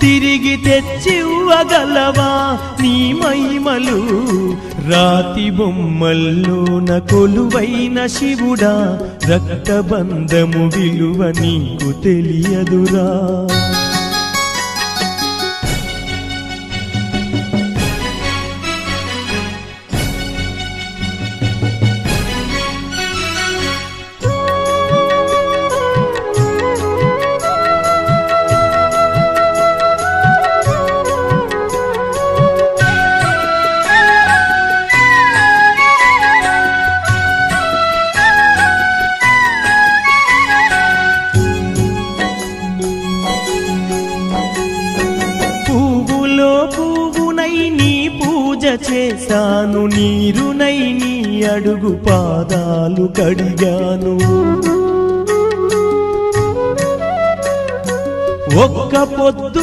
తిరిగి తెచ్చివ్వగలవా నీ మహిమలు? రాతి బొమ్మల్లోన కొలువైన శివుడా రక్తబంధము విలువ నీకు తెలియదురా. చేశాను నీరునై నీ అడుగు పాదాలు కడిగాను. ఒక్క పొద్దు